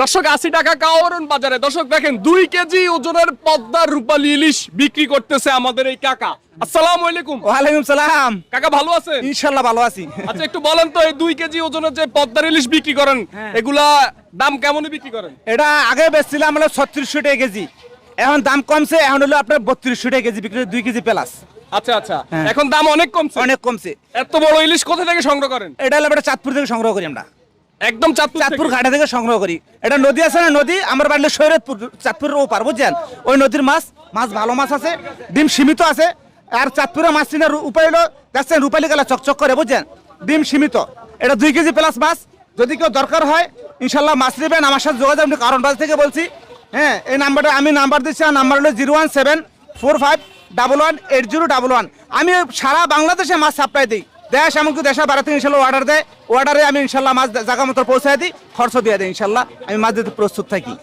দর্শক আশি টাকা কাওয়ারন বাজারে। দর্শক দেখেন দুই কেজি ওজনের পদ্মার রূপালী ইলিশ বিক্রি করতেছে আমাদের এই কাকা। আসসালামু আলাইকুম। ওয়ালাইকুম সালাম। কাকা ভালো আছেন? ইনশাল্লাহ ভালো আছি। আচ্ছা একটু বলেন তো এই দুই কেজি ওজনের যে পদ্মার ইলিশ বিক্রি করেন এগুলা দাম বিক্রি করেন? এটা আগে বেচছিলাম হলো ছত্রিশশো টাকা কেজি। এখন দাম কমছে এখন হলো আপনার বত্রিশশো টাকা কেজি বিক্রি দুই কেজি প্লাস। আচ্ছা আচ্ছা। হ্যাঁ। এখন দাম অনেক কমছে? অনেক কমছে। এত বড় ইলিশ কোথা থেকে সংগ্রহ করেন? এটা হলো আমরা চাঁদপুর থেকে সংগ্রহ করি আমরা। একদম চাঁদপুর চাঁদপুর? ঘাটে থেকে সংগ্রহ করি। এটা নদী আছে না নদী? আমার বাড়িতে সৈরতপুর চাঁদপুরের ওপার বুঝছেন? ওই নদীর মাছ মাছ ভালো মাছ আছে, ডিম সীমিত আছে, আর চাঁদপুরের মাছ চিনার উপায় হলো, দেখছেন, রূপালী কালা চকচক করে, বুঝছেন? ডিম সীমিত। এটা দুই কেজি প্লাস মাছ। যদি কেউ দরকার হয়, ইনশাল্লাহ মাছ নেবেন। আমার সাথে যোগাযোগ আমি কারণ বাজার থেকে বলছি। হ্যাঁ এই নাম্বারটা আমি নাম্বার দিচ্ছি, আর নাম্বার হলো zero one seven four five double one eight zero double one. আমি সারা বাংলাদেশে মাছ সাপ্লাই দিই। দেশ এমনকি বাইরে থেকে ইনশাল্লাহ অর্ডার দেয়। অর্ডারে আমি ইনশাল্লাহ মাছ জায়গা মতো পৌঁছায় দিই খরচ দিয়ে দিই ইনশাল্লাহ। আমি মাছ দিতে প্রস্তুত থাকি।